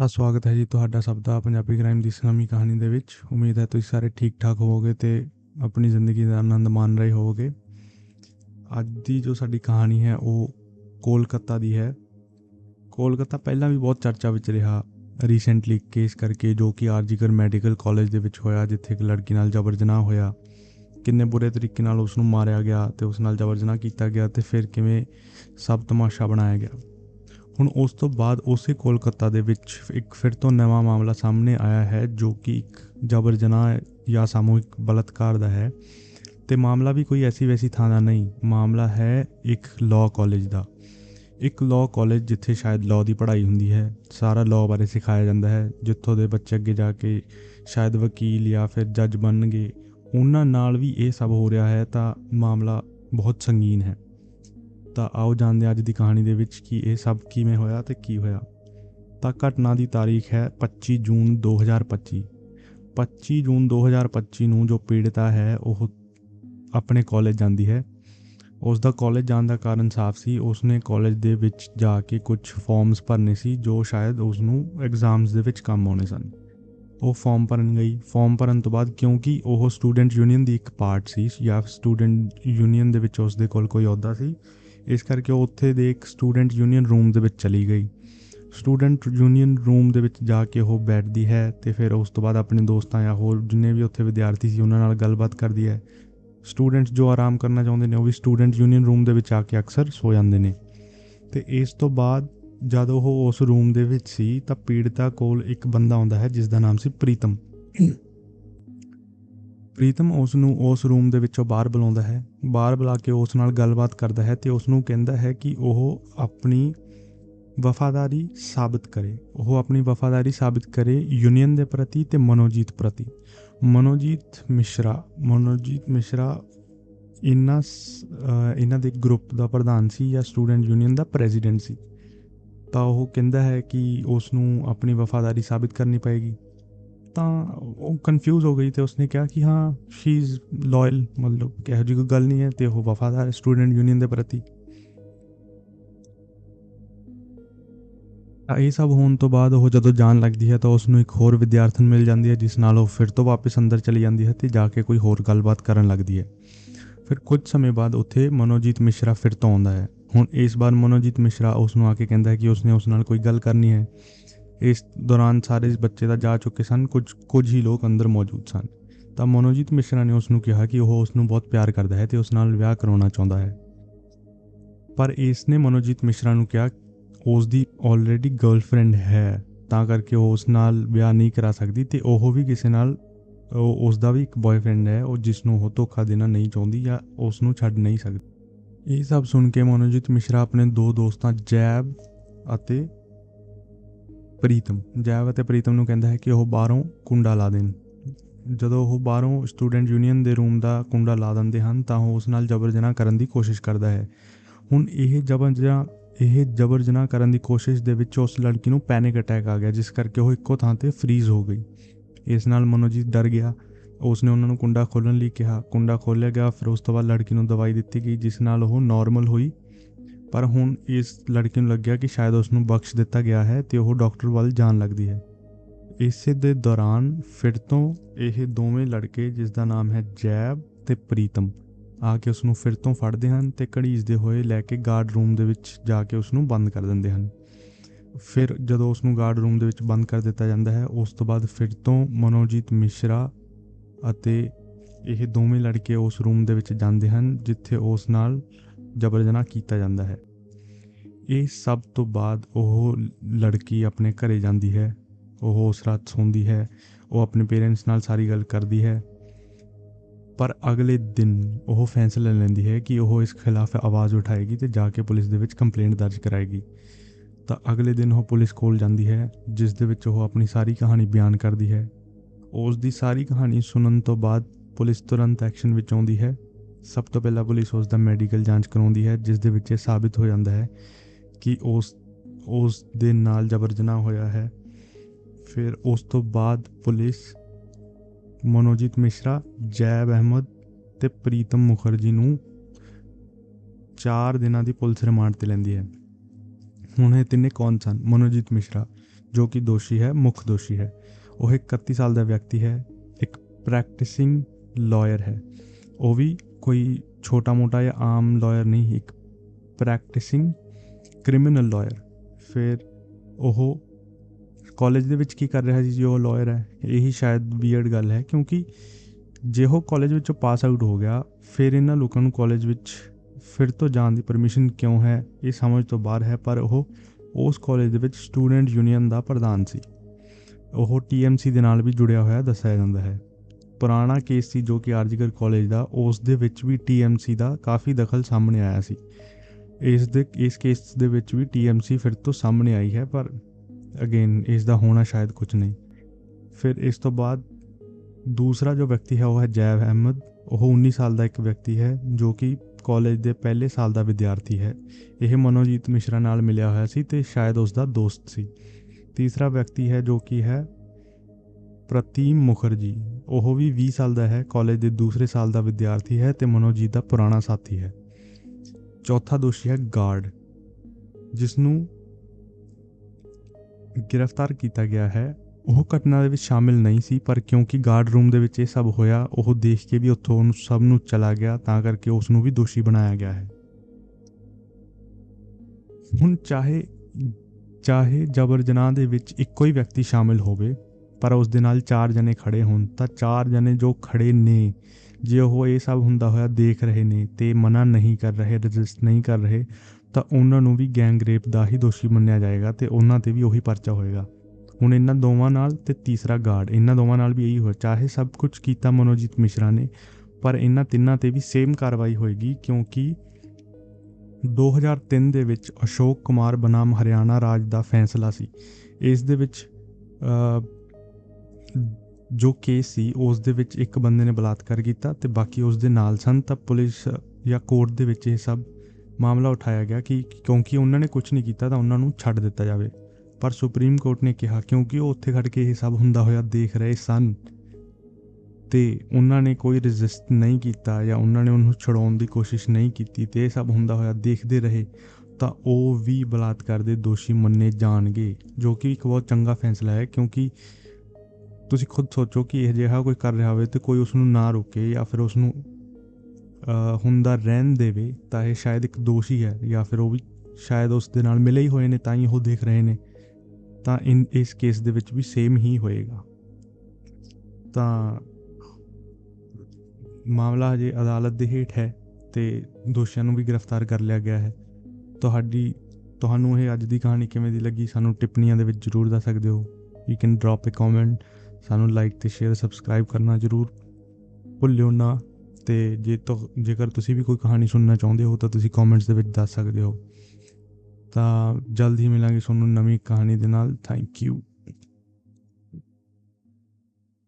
ਤਾਂ ਸਵਾਗਤ ਹੈ ਜੀ ਤੁਹਾਡਾ ਸਭ ਦਾ ਪੰਜਾਬੀ ਕ੍ਰਾਈਮ ਦੀ ਇਸ ਨਵੀਂ ਕਹਾਣੀ ਦੇ ਵਿੱਚ। ਉਮੀਦ ਹੈ ਤੁਸੀਂ ਸਾਰੇ ਠੀਕ ਠਾਕ ਹੋਵੋਗੇ ਤੇ ਆਪਣੀ ਜ਼ਿੰਦਗੀ ਦਾ ਆਨੰਦ ਮਾਣ ਰਹੇ ਹੋਵੋਗੇ। ਅੱਜ ਦੀ ਜੋ ਸਾਡੀ ਕਹਾਣੀ ਹੈ, ਉਹ ਕੋਲਕਾਤਾ ਦੀ ਹੈ। ਕੋਲਕਾਤਾ ਪਹਿਲਾਂ ਵੀ ਬਹੁਤ ਚਰਚਾ ਵਿੱਚ ਰਿਹਾ ਰੀਸੈਂਟਲੀ ਕੇਸ ਕਰਕੇ, ਜੋ ਕਿ ਆਰਜੀਕਰ ਮੈਡੀਕਲ ਕਾਲਜ ਦੇ ਵਿੱਚ ਹੋਇਆ, ਜਿੱਥੇ ਇੱਕ ਲੜਕੀ ਨਾਲ ਜ਼ਬਰ ਜਨਾਹ ਹੋਇਆ। ਕਿੰਨੇ ਬੁਰੇ ਤਰੀਕੇ ਨਾਲ ਉਸ ਨੂੰ ਮਾਰਿਆ ਗਿਆ ਤੇ ਉਸ ਨਾਲ ਜ਼ਬਰ ਜਨਾਹ ਕੀਤਾ ਗਿਆ ਤੇ ਫਿਰ ਕਿਵੇਂ ਸਭ ਤਮਾਸ਼ਾ ਬਣਾਇਆ ਗਿਆ। ਹੁਣ ਉਸ ਤੋਂ ਬਾਅਦ ਉਸੇ ਕੋਲਕਾਤਾ ਦੇ ਵਿੱਚ ਇੱਕ ਫਿਰ ਤੋਂ ਨਵਾਂ ਮਾਮਲਾ ਸਾਹਮਣੇ ਆਇਆ ਹੈ, ਜੋ ਕਿ ਇੱਕ ਜਬਰ ਜਨਾਹ ਜਾਂ ਸਮੂਹਿਕ ਬਲਾਤਕਾਰ ਦਾ ਹੈ। ਤੇ ਮਾਮਲਾ ਵੀ ਕੋਈ ਐਸੀ ਵੈਸੀ ਥਾਂ ਦਾ ਨਹੀਂ। ਮਾਮਲਾ ਹੈ ਇੱਕ ਲਾਅ ਕਾਲਜ ਦਾ। ਇੱਕ ਲਾਅ ਕਾਲਜ ਜਿੱਥੇ ਸ਼ਾਇਦ ਲਾਅ ਦੀ ਪੜ੍ਹਾਈ ਹੁੰਦੀ ਹੈ। ਸਾਰਾ ਲਾਅ ਬਾਰੇ ਸਿਖਾਇਆ ਜਾਂਦਾ ਹੈ, ਜਿੱਥੋਂ ਦੇ ਬੱਚੇ ਅੱਗੇ ਜਾ ਕੇ ਸ਼ਾਇਦ ਵਕੀਲ ਜਾਂ ਫਿਰ ਜੱਜ ਬਣਨਗੇ। ਉਹਨਾਂ ਨਾਲ ਵੀ ਇਹ ਸਭ ਹੋ ਰਿਹਾ ਹੈ ਤਾਂ ਮਾਮਲਾ ਬਹੁਤ ਸੰਗੀਨ ਹੈ। ਤਾਂ ਆਓ ਜਾਣਦੇ ਹਾਂ ਅੱਜ ਦੀ ਕਹਾਣੀ ਦੇ ਵਿੱਚ ਕਿ ਇਹ ਸਭ ਕਿਵੇਂ ਹੋਇਆ ਤੇ ਕੀ ਹੋਇਆ। ਤਾਂ ਘਟਨਾ ਦੀ ਤਾਰੀਖ ਹੈ 25 ਜੂਨ 2025 25 ਜੂਨ 2025 ਨੂੰ ਜੋ ਪੀੜਤਾ ਹੈ, ਉਹ ਆਪਣੇ ਕਾਲਜ ਜਾਂਦੀ ਹੈ। ਉਸ ਦਾ ਕਾਲਜ ਜਾਣ ਦਾ ਕਾਰਨ ਸਾਫ਼ ਸੀ। ਉਸਨੇ ਕਾਲਜ ਦੇ ਵਿੱਚ ਜਾ ਕੇ ਕੁਝ ਫਾਰਮਸ ਭਰਨੇ ਸੀ, ਜੋ ਸ਼ਾਇਦ ਉਸ ਨੂੰ ਐਗਜ਼ਾਮਸ ਦੇ ਵਿੱਚ ਕੰਮ ਆਉਣੇ ਸਨ। ਉਹ ਫਾਰਮ ਭਰਨ ਗਈ। ਫਾਰਮ ਭਰਨ ਤੋਂ ਬਾਅਦ ਕਿਉਂਕਿ ਉਹ ਸਟੂਡੈਂਟ ਯੂਨੀਅਨ ਦੀ ਇੱਕ ਪਾਰਟ ਸੀ ਜਾਂ ਸਟੂਡੈਂਟ ਯੂਨੀਅਨ ਦੇ ਵਿੱਚ ਉਸ ਦੇ ਕੋਲ ਕੋਈ ਅਹੁਦਾ ਸੀ ਇਸ ਕਰਕੇ ਉਹ ਉੱਥੇ ਦੇ ਇੱਕ ਸਟੂਡੈਂਟ ਯੂਨੀਅਨ ਰੂਮ ਦੇ ਵਿੱਚ ਚਲੀ ਗਈ। ਸਟੂਡੈਂਟ ਯੂਨੀਅਨ ਰੂਮ ਦੇ ਵਿੱਚ ਜਾ ਕੇ ਉਹ ਬੈਠਦੀ ਹੈ ਤੇ ਫਿਰ ਉਸ ਤੋਂ ਬਾਅਦ ਆਪਣੇ ਦੋਸਤਾਂ ਜਾਂ ਹੋਰ ਜਿੰਨੇ ਵੀ ਉੱਥੇ ਵਿਦਿਆਰਥੀ ਸੀ ਉਹਨਾਂ ਨਾਲ ਗੱਲਬਾਤ ਕਰਦੀ ਹੈ। ਸਟੂਡੈਂਟਸ ਜੋ ਆਰਾਮ ਕਰਨਾ ਚਾਹੁੰਦੇ ਨੇ ਉਹ ਵੀ ਸਟੂਡੈਂਟ ਯੂਨੀਅਨ ਰੂਮ ਦੇ ਵਿੱਚ ਆ ਕੇ ਅਕਸਰ ਸੋ ਜਾਂਦੇ ਨੇ। ਤੇ ਇਸ ਤੋਂ ਬਾਅਦ ਜਦ ਉਹ ਉਸ ਰੂਮ ਦੇ ਵਿੱਚ ਸੀ ਤਾਂ ਪੀੜਤਾ ਕੋਲ ਇੱਕ ਬੰਦਾ ਆਉਂਦਾ ਹੈ ਜਿਸ ਦਾ ਨਾਮ ਸੀ ਪ੍ਰੀਤਮ। ਪ੍ਰੀਤਮ ਉਸ ਨੂੰ ਉਸ ਰੂਮ ਦੇ ਵਿੱਚੋਂ ਬਾਹਰ ਬੁਲਾਉਂਦਾ ਹੈ। ਬਾਹਰ ਬੁਲਾ ਕੇ ਉਸ ਨਾਲ ਗੱਲਬਾਤ ਕਰਦਾ ਹੈ ਤੇ ਉਸ ਨੂੰ ਕਹਿੰਦਾ ਹੈ ਕਿ ਉਹ ਆਪਣੀ ਵਫਾਦਾਰੀ ਸਾਬਤ ਕਰੇ। ਉਹ ਆਪਣੀ ਵਫਾਦਾਰੀ ਸਾਬਤ ਕਰੇ ਯੂਨੀਅਨ ਦੇ ਪ੍ਰਤੀ ਤੇ ਮਨੋਜੀਤ ਪ੍ਰਤੀ। ਮਨੋਜੀਤ ਮਿਸ਼ਰਾ ਮਨੋਜੀਤ ਮਿਸ਼ਰਾ ਇਹਨਾਂ ਇਹਨਾਂ ਦੇ ਗਰੁੱਪ ਦਾ ਪ੍ਰਧਾਨ ਸੀ ਜਾਂ ਸਟੂਡੈਂਟ ਯੂਨੀਅਨ ਦਾ ਪ੍ਰੈਜ਼ੀਡੈਂਟ ਸੀ। ਤਾਂ ਉਹ ਕਹਿੰਦਾ ਹੈ ਕਿ ਉਸ ਨੂੰ ਆਪਣੀ ਵਫਾਦਾਰੀ ਸਾਬਤ ਕਰਨੀ ਪਏਗੀ। ਤਾਂ ਉਹ ਕਨਫਿਊਜ਼ ਹੋ ਗਈ ਤੇ ਉਸਨੇ ਕਿਹਾ ਕਿ ਹਾਂ ਸ਼ੀ ਇਜ਼ ਲਾਇਲ ਮਤਲਬ ਕਿ ਇਹੋ ਜਿਹੀ ਕੋਈ ਗੱਲ ਨਹੀਂ ਹੈ ਤੇ ਉਹ ਵਫਾਦਾਰ ਸਟੂਡੈਂਟ ਯੂਨੀਅਨ ਦੇ ਪ੍ਰਤੀ। ਇਹ ਸਭ ਹੋਣ ਤੋਂ ਬਾਅਦ ਉਹ ਜਦੋਂ ਜਾਣ ਲੱਗਦੀ ਹੈ ਤਾਂ ਉਸ ਨੂੰ ਇੱਕ ਹੋਰ ਵਿਦਿਆਰਥਣ ਮਿਲ ਜਾਂਦੀ ਹੈ, ਜਿਸ ਨਾਲ ਉਹ ਫਿਰ ਤੋਂ ਵਾਪਸ ਅੰਦਰ ਚਲੀ ਜਾਂਦੀ ਹੈ ਤੇ ਜਾ ਕੇ ਕੋਈ ਹੋਰ ਗੱਲਬਾਤ ਕਰਨ ਲੱਗਦੀ ਹੈ। ਫਿਰ ਕੁਝ ਸਮੇਂ ਬਾਅਦ ਉੱਥੇ ਮਨੋਜੀਤ ਮਿਸ਼ਰਾ ਫਿਰ ਤੋਂ ਆਉਂਦਾ ਹੈ। ਹੁਣ ਇਸ ਵਾਰ ਮਨੋਜੀਤ ਮਿਸ਼ਰਾ ਉਸ ਨੂੰ ਆ ਕੇ ਕਹਿੰਦਾ ਹੈ ਕਿ ਉਸਨੇ ਉਸ ਨਾਲ ਕੋਈ ਗੱਲ ਕਰਨੀ ਹੈ। ਇਸ ਦੌਰਾਨ ਸਾਰੇ ਬੱਚੇ ਦਾ ਜਾ ਚੁੱਕੇ ਸਨ, ਕੁਝ ਕੁਝ ਹੀ ਲੋਕ ਅੰਦਰ ਮੌਜੂਦ ਸਨ। ਤਾਂ ਮਨੋਜੀਤ ਮਿਸ਼ਰਾ ਨੇ ਉਸ ਨੂੰ ਕਿਹਾ ਕਿ ਉਹ ਉਸ ਨੂੰ ਬਹੁਤ ਪਿਆਰ ਕਰਦਾ ਹੈ ਤੇ ਉਸ ਨਾਲ ਵਿਆਹ ਕਰਾਉਣਾ ਚਾਹੁੰਦਾ ਹੈ। ਪਰ ਇਸ ਨੇ ਮਨੋਜੀਤ ਮਿਸ਼ਰਾ ਨੂੰ ਕਿਹਾ ਉਸ ਦੀ ਆਲਰੇਡੀ ਗਰਲਫ੍ਰੈਂਡ ਹੈ। ਤਾਂ ਕਰਕੇ ਉਹ ਉਸ ਨਾਲ ਵਿਆਹ ਨਹੀਂ ਕਰਾ ਸਕਦੀ ਤੇ ਉਹ ਵੀ ਕਿਸੇ ਨਾਲ, ਉਹ ਉਸ ਦਾ ਵੀ ਇੱਕ ਬॉयਫ੍ਰੈਂਡ ਹੈ, ਉਹ ਜਿਸ ਨੂੰ ਉਹ ਧੋਖਾ ਦੇਣਾ ਨਹੀਂ ਚਾਹੁੰਦੀ ਜਾਂ ਉਸ ਨੂੰ ਛੱਡ ਨਹੀਂ ਸਕਦੀ। ਇਹ ਸਭ ਸੁਣ ਕੇ ਮਨੋਜੀਤ ਮਿਸ਼ਰਾ ਆਪਣੇ ਦੋ ਦੋਸਤਾਂ ਜੈਬ ਅਤੇ ਪ੍ਰੀਤਮ, ਜੈਵ ਅਤੇ ਪ੍ਰੀਤਮ ਨੂੰ ਕਹਿੰਦਾ ਹੈ ਕਿ ਉਹ ਬਾਹਰੋਂ ਕੁੰਡਾ ਲਾ ਦੇਣ। ਜਦੋਂ ਉਹ ਬਾਹਰੋਂ ਸਟੂਡੈਂਟ ਯੂਨੀਅਨ ਦੇ ਰੂਮ ਦਾ ਕੁੰਡਾ ਲਾ ਦਿੰਦੇ ਹਨ, ਤਾਂ ਉਹ ਉਸ ਨਾਲ ਜ਼ਬਰ ਜਨਾਹ ਕਰਨ ਦੀ ਕੋਸ਼ਿਸ਼ ਕਰਦਾ ਹੈ। ਹੁਣ ਇਹ ਜ਼ਬਰ ਜਨਾਹ ਇਹ ਜ਼ਬਰ ਜਨਾਹ ਕਰਨ ਦੀ ਕੋਸ਼ਿਸ਼ ਦੇ ਵਿੱਚ ਉਸ ਲੜਕੀ ਨੂੰ ਪੈਨਿਕ ਅਟੈਕ ਆ ਗਿਆ, ਜਿਸ ਕਰਕੇ ਉਹ ਇੱਕੋ ਥਾਂ ਤੇ ਫਰੀਜ਼ ਹੋ ਗਈ। ਇਸ ਨਾਲ ਮਨੋਜੀਤ ਡਰ ਗਿਆ। ਉਸਨੇ ਉਹਨਾਂ ਨੂੰ ਕੁੰਡਾ ਖੋਲਣ ਲਈ ਕਿਹਾ। ਕੁੰਡਾ ਖੋਲ੍ਹਿਆ ਗਿਆ, ਫਿਰ ਉਸ ਤੋਂ ਬਾਅਦ ਲੜਕੀ ਨੂੰ ਦਵਾਈ ਦਿੱਤੀ ਗਈ, ਜਿਸ ਨਾਲ ਉਹ ਨਾਰਮਲ ਹੋਈ। ਪਰ ਹੁਣ ਇਸ ਲੜਕੀ ਨੂੰ ਲੱਗਿਆ ਕਿ ਸ਼ਾਇਦ ਉਸ ਨੂੰ ਬਖਸ਼ ਦਿੱਤਾ ਗਿਆ ਹੈ ਤੇ ਉਹ ਡਾਕਟਰ ਵੱਲ ਜਾਣ ਲੱਗਦੀ ਹੈ। ਇਸੇ ਦੇ ਦੌਰਾਨ ਫਿਰ ਤੋਂ ਇਹ ਦੋਵੇਂ ਲੜਕੇ, ਜਿਸ ਦਾ ਨਾਮ ਹੈ ਜੈਬ ਤੇ ਪ੍ਰੀਤਮ, ਆ ਕੇ ਉਸ ਨੂੰ ਫਿਰ ਤੋਂ ਫੜਦੇ ਹਨ ਤੇ ਘੜੀਸਦੇ ਹੋਏ ਲੈ ਕੇ ਗਾਰਡ ਰੂਮ ਦੇ ਵਿੱਚ ਜਾ ਕੇ ਉਸ ਨੂੰ ਬੰਦ ਕਰ ਦਿੰਦੇ ਹਨ। ਫਿਰ ਜਦੋਂ ਉਸ ਨੂੰ ਗਾਰਡ ਰੂਮ ਦੇ ਵਿੱਚ ਬੰਦ ਕਰ ਦਿੱਤਾ ਜਾਂਦਾ ਹੈ, ਉਸ ਤੋਂ ਬਾਅਦ ਫਿਰ ਤੋਂ ਮਨੋਜੀਤ ਮਿਸ਼ਰਾ ਅਤੇ ਇਹ ਦੋਵੇਂ ਲੜਕੇ ਉਸ ਰੂਮ ਦੇ ਵਿੱਚ ਜਾਂਦੇ ਹਨ, ਜਿੱਥੇ ਉਸ ਨਾਲ ਜ਼ਬਰ ਜਨਾਹ ਕੀਤਾ ਜਾਂਦਾ ਹੈ। ਇਹ ਸਭ ਤੋਂ ਬਾਅਦ ਉਹ ਲੜਕੀ ਆਪਣੇ ਘਰੇ ਜਾਂਦੀ ਹੈ। ਉਹ ਉਸ ਰਾਤ ਸੌਂਦੀ ਹੈ। ਉਹ ਆਪਣੇ ਪੇਰੈਂਟਸ ਨਾਲ ਸਾਰੀ ਗੱਲ ਕਰਦੀ ਹੈ। ਪਰ ਅਗਲੇ ਦਿਨ ਉਹ ਫੈਸਲਾ ਲੈਂਦੀ ਹੈ ਕਿ ਉਹ ਇਸ ਖਿਲਾਫ ਆਵਾਜ਼ ਉਠਾਏਗੀ ਤੇ ਜਾ ਕੇ ਪੁਲਿਸ ਦੇ ਵਿੱਚ ਕੰਪਲੇਂਟ ਦਰਜ ਕਰਾਏਗੀ। ਤਾਂ ਅਗਲੇ ਦਿਨ ਉਹ ਪੁਲਿਸ ਕੋਲ ਜਾਂਦੀ ਹੈ, ਜਿਸ ਦੇ ਵਿੱਚ ਉਹ ਆਪਣੀ ਸਾਰੀ ਕਹਾਣੀ ਬਿਆਨ ਕਰਦੀ ਹੈ। ਉਸ ਦੀ ਸਾਰੀ ਕਹਾਣੀ ਸੁਣਨ ਤੋਂ ਬਾਅਦ ਪੁਲਿਸ ਤੁਰੰਤ ਐਕਸ਼ਨ ਵਿੱਚ ਆਉਂਦੀ ਹੈ। ਸਭ ਤੋਂ ਪਹਿਲਾਂ ਪੁਲਿਸ ਉਸ ਦਾ ਮੈਡੀਕਲ ਜਾਂਚ ਕਰਾਉਂਦੀ ਹੈ, ਜਿਸ ਦੇ ਵਿੱਚ ਇਹ ਸਾਬਿਤ ਹੋ ਜਾਂਦਾ ਹੈ ਕਿ ਉਸ ਉਸ ਦੇ ਨਾਲ ਜ਼ਬਰ ਜਨਾਹ ਹੋਇਆ ਹੈ। ਫਿਰ ਉਸ ਤੋਂ ਬਾਅਦ ਪੁਲਿਸ ਮਨੋਜੀਤ ਮਿਸ਼ਰਾ, ਜੈਬ ਅਹਿਮਦ ਤੇ ਪ੍ਰੀਤਮ ਮੁਖਰਜੀ ਨੂੰ 4 ਦਿਨਾਂ ਦੀ ਪੁਲਿਸ ਰਿਮਾਂਡ ਤੇ ਲੈਂਦੀ ਹੈ। ਹੁਣ ਇਹ ਤਿੰਨੇ ਕੌਣ ਸਨ? ਮਨੋਜੀਤ ਮਿਸ਼ਰਾ, ਜੋ ਕਿ ਦੋਸ਼ੀ ਹੈ, ਮੁੱਖ ਦੋਸ਼ੀ ਹੈ। ਉਹ ਇੱਕ 31 ਸਾਲ ਦਾ ਵਿਅਕਤੀ ਹੈ, ਇੱਕ ਪ੍ਰੈਕਟਿਸਿੰਗ ਲਾਇਰ ਹੈ। ਉਹ ਵੀ ਕੋਈ ਛੋਟਾ ਮੋਟਾ ਜਾਂ ਆਮ ਲਾਇਰ ਨਹੀਂ, ਇੱਕ ਪ੍ਰੈਕਟਿਸਿੰਗ ਕ੍ਰਿਮੀਨਲ ਲਾਇਰ ਫਿਰ ਉਹ ਕਾਲਜ ਦੇ ਵਿੱਚ ਕੀ ਕਰ ਰਿਹਾ ਸੀ? ਜੋ ਲਾਇਰ ਹੈ, ਇਹੀ ਸ਼ਾਇਦ ਵੀਅਰਡ ਗੱਲ ਹੈ, ਕਿਉਂਕਿ ਜੇ ਉਹ ਕਾਲਜ ਵਿੱਚੋਂ ਪਾਸ ਆਊਟ ਹੋ ਗਿਆ, ਫਿਰ ਇਹਨਾਂ ਲੋਕਾਂ ਨੂੰ ਕਾਲਜ ਵਿੱਚ ਫਿਰ ਤੋਂ ਜਾਣ ਦੀ ਪਰਮਿਸ਼ਨ ਕਿਉਂ ਹੈ? ਇਹ ਸਮਝ ਤੋਂ ਬਾਹਰ ਹੈ, ਪਰ ਉਹ ਉਸ ਕਾਲਜ ਦੇ ਵਿੱਚ ਸਟੂਡੈਂਟ ਯੂਨੀਅਨ ਦਾ ਪ੍ਰਧਾਨ ਸੀ। ਉਹ ਟੀਐਮਸੀ ਦੇ ਨਾਲ ਵੀ ਜੁੜਿਆ ਹੋਇਆ ਦੱਸਿਆ ਜਾਂਦਾ ਹੈ। ਪੁਰਾਣਾ ਕੇਸ ਸੀ ਜੋ ਕਿ ਆਰਜੀਕਰ ਕਾਲਜ ਦਾ ਉਸ ਦੇ ਵਿੱਚ ਵੀ ਟੀਐਮਸੀ ਦਾ ਕਾਫੀ ਦਖਲ ਸਾਹਮਣੇ ਆਇਆ ਸੀ। ਇਸ ਦੇ, ਇਸ ਕੇਸ ਦੇ ਵਿੱਚ ਵੀ ਟੀਐਮਸੀ ਫਿਰ ਤੋਂ ਸਾਹਮਣੇ ਆਈ ਹੈ, ਪਰ ਅਗੇਨ ਇਸ ਦਾ ਹੋਣਾ ਸ਼ਾਇਦ ਕੁਝ ਨਹੀਂ। ਫਿਰ ਇਸ ਤੋਂ ਬਾਅਦ ਦੂਸਰਾ ਜੋ ਵਿਅਕਤੀ ਹੈ, ਉਹ ਹੈ ਜੈਵ ਅਹਿਮਦ। ਉਹ 19 ਸਾਲ ਦਾ ਇੱਕ ਵਿਅਕਤੀ ਹੈ, ਜੋ ਕਿ ਕਾਲਜ ਦੇ ਪਹਿਲੇ ਸਾਲ ਦਾ ਵਿਦਿਆਰਥੀ ਹੈ। ਇਹ ਮਨੋਜੀਤ ਮਿਸ਼ਰਾ ਨਾਲ ਮਿਲਿਆ ਹੋਇਆ ਸੀ ਤੇ ਸ਼ਾਇਦ ਉਸ ਦਾ ਦੋਸਤ ਸੀ। ਤੀਸਰਾ ਵਿਅਕਤੀ ਹੈ ਜੋ ਕਿ ਹੈ ਪ੍ਰਤੀਮ ਮੁਖਰਜੀ। ਉਹ ਵੀ 20 ਸਾਲ ਦਾ ਹੈ ਕਾਲਜ ਦੇ ਦੂਸਰੇ ਸਾਲ ਦਾ ਵਿਦਿਆਰਥੀ ਹੈ ਤੇ ਮਨੋਜੀਤ ਦਾ ਪੁਰਾਣਾ ਸਾਥੀ ਹੈ। ਚੌਥਾ ਦੋਸ਼ੀ ਹੈ ਗਾਰਡ ਜਿਸ ਨੂੰ ਗ੍ਰਿਫਤਾਰ ਕੀਤਾ ਗਿਆ ਹੈ। ਉਹ ਘਟਨਾ ਦੇ ਵਿੱਚ ਸ਼ਾਮਿਲ ਨਹੀਂ ਸੀ, ਪਰ ਕਿਉਂਕਿ ਗਾਰਡ ਰੂਮ ਦੇ ਵਿੱਚ ਇਹ ਸਭ ਹੋਇਆ, ਉਹ ਦੇਖ ਕੇ ਵੀ ਉੱਥੋਂ ਉਹਨੂੰ ਸਭ ਨੂੰ ਚਲਾ ਗਿਆ, ਤਾਂ ਕਰਕੇ ਉਸ ਨੂੰ ਵੀ ਦੋਸ਼ੀ ਬਣਾਇਆ ਗਿਆ ਹੈ। ਹੁਣ ਚਾਹੇ ਚਾਹੇ ਜਬਰ ਜਨਾਹ ਦੇ ਵਿੱਚ ਇੱਕੋ ਹੀ ਵਿਅਕਤੀ ਸ਼ਾਮਿਲ ਹੋਵੇ ਪਰ ਉਸ ਦੇ ਨਾਲ ਚਾਰ ਜਣੇ ਖੜੇ ਹੋਣ, ਤਾਂ ਚਾਰ ਜਣੇ ਜੋ ਖੜੇ ਨੇ, ਜੇ ਉਹ ਇਹ ਸਭ ਹੁੰਦਾ ਹੋਇਆ ਦੇਖ ਰਹੇ ਨੇ ਤੇ ਮਨਾ ਨਹੀਂ ਕਰ ਰਹੇ, ਰਜਿਸਟ ਨਹੀਂ ਕਰ ਰਹੇ, ਤਾਂ ਉਹਨਾਂ ਨੂੰ ਵੀ ਗੈਂਗ ਰੇਪ ਦਾ ਹੀ ਦੋਸ਼ੀ ਮੰਨਿਆ ਜਾਏਗਾ ਤੇ ਉਹਨਾਂ ਤੇ ਵੀ ਉਹੀ ਪਰਚਾ ਹੋਏਗਾ। ਹੁਣ ਇਹਨਾਂ ਦੋਵਾਂ ਨਾਲ ਤੇ ਤੀਸਰਾ ਗਾਰਡ, ਇਹਨਾਂ ਦੋਵਾਂ ਨਾਲ ਵੀ ਇਹੀ ਹੋਇਆ। ਚਾਹੇ ਸਭ ਕੁਝ ਕੀਤਾ ਮਨੋਜੀਤ ਮਿਸ਼ਰਾ ਨੇ, ਪਰ ਇਹਨਾਂ ਤਿੰਨਾਂ ਤੇ ਵੀ ਸੇਮ ਕਾਰਵਾਈ ਹੋਏਗੀ ਕਿਉਂਕਿ 2003 ਦੇ ਵਿੱਚ ਅਸ਼ੋਕ ਕੁਮਾਰ ਬਨਾਮ ਹਰਿਆਣਾ ਰਾਜ ਦਾ ਫੈਸਲਾ ਸੀ। ਇਸ ਦੇ ਵਿੱਚ ਜੋ ਕੇਸ ਸੀ, ਉਸ ਦੇ ਵਿੱਚ ਇੱਕ ਬੰਦੇ ਨੇ ਬਲਾਤਕਾਰ ਕੀਤਾ ਤੇ ਬਾਕੀ ਉਸ ਦੇ ਨਾਲ ਸਨ, ਤਾਂ ਪੁਲਿਸ ਜਾਂ ਕੋਰਟ ਦੇ ਵਿੱਚ ਇਹ ਸਭ ਮਾਮਲਾ ਉਠਾਇਆ ਗਿਆ ਕਿ ਕਿਉਂਕਿ ਉਹਨਾਂ ਨੇ ਕੁਝ ਨਹੀਂ ਕੀਤਾ ਤਾਂ ਉਹਨਾਂ ਨੂੰ ਛੱਡ ਦਿੱਤਾ ਜਾਵੇ। ਪਰ ਸੁਪਰੀਮ ਕੋਰਟ ਨੇ ਕਿਹਾ, ਕਿਉਂਕਿ ਉਹ ਉੱਥੇ ਖੜ ਕੇ ਇਹ ਸਭ ਹੁੰਦਾ ਹੋਇਆ ਦੇਖ ਰਹੇ ਸਨ ਤੇ ਉਹਨਾਂ ਨੇ ਕੋਈ ਰੈਜ਼ਿਸਟ ਨਹੀਂ ਕੀਤਾ ਜਾਂ ਉਹਨਾਂ ਨੇ ਉਹਨੂੰ ਛਡਾਉਣ ਦੀ ਕੋਸ਼ਿਸ਼ ਨਹੀਂ ਕੀਤੀ ਤੇ ਇਹ ਸਭ ਹੁੰਦਾ ਹੋਇਆ ਦੇਖਦੇ ਰਹੇ, ਤਾਂ ਉਹ ਵੀ ਬਲਾਤਕਾਰ ਦੇ ਦੋਸ਼ੀ ਮੰਨੇ ਜਾਣਗੇ, ਜੋ ਕਿ ਇੱਕ ਬਹੁਤ ਚੰਗਾ ਫੈਸਲਾ ਹੈ, ਕਿਉਂਕਿ ਤੁਸੀਂ ਖੁਦ ਸੋਚੋ ਕਿ ਇਹ ਜਿਹਾ ਕੋਈ ਕਰ ਰਿਹਾ ਹੋਵੇ ਤੇ ਕੋਈ ਉਸ ਨੂੰ ਨਾ ਰੋਕੇ ਜਾਂ ਫਿਰ ਉਸ ਨੂੰ ਹੁੰਦਾ ਰਹਿਣ ਦੇਵੇ, ਤਾਂ ਇਹ ਸ਼ਾਇਦ ਇੱਕ ਦੋਸ਼ ਹੀ ਹੈ ਜਾਂ ਫਿਰ ਉਹ ਵੀ ਸ਼ਾਇਦ ਉਸ ਦੇ ਨਾਲ ਮਿਲੇ ਹੀ ਹੋਏ ਨੇ, ਤਾਂ ਹੀ ਉਹ ਦੇਖ ਰਹੇ ਨੇ। ਤਾਂ ਇਨ, ਇਸ ਕੇਸ ਦੇ ਵਿੱਚ ਵੀ ਸੇਮ ਹੀ ਹੋਏਗਾ। ਤਾਂ ਮਾਮਲਾ ਹਜੇ ਅਦਾਲਤ ਦੇ ਹੇਠ ਹੈ ਤੇ ਦੋਸ਼ੀਆਂ ਨੂੰ ਵੀ ਗ੍ਰਿਫਤਾਰ ਕਰ ਲਿਆ ਗਿਆ ਹੈ। ਤੁਹਾਡੀ, ਤੁਹਾਨੂੰ ਇਹ ਅੱਜ ਦੀ ਕਹਾਣੀ ਕਿਵੇਂ ਦੀ ਲੱਗੀ? ਸਾਨੂੰ ਟਿੱਪਣੀਆਂ ਦੇ ਵਿੱਚ ਜਰੂਰ ਦੱਸ ਸਕਦੇ ਹੋ। You can drop a comment ਸਾਨੂੰ ਲਾਈਕ ਤੇ ਸ਼ੇਅਰ ਸਬਸਕ੍ਰਾਈਬ ਕਰਨਾ ਜਰੂਰ ਭੁੱਲਿਓ ਨਾ ਤੇ ਜੇ ਤੋਂ ਜੇਕਰ ਤੁਸੀਂ ਵੀ ਕੋਈ ਕਹਾਣੀ ਸੁਣਨਾ ਚਾਹੁੰਦੇ ਹੋ ਤਾਂ ਤੁਸੀਂ ਕਮੈਂਟਸ ਦੇ ਵਿੱਚ ਦੱਸ ਸਕਦੇ ਹੋ। ਤਾਂ ਜਲਦ ਹੀ ਮਿਲਾਂਗੇ ਤੁਹਾਨੂੰ ਨਵੀਂ ਕਹਾਣੀ ਦੇ ਨਾਲ। Thank you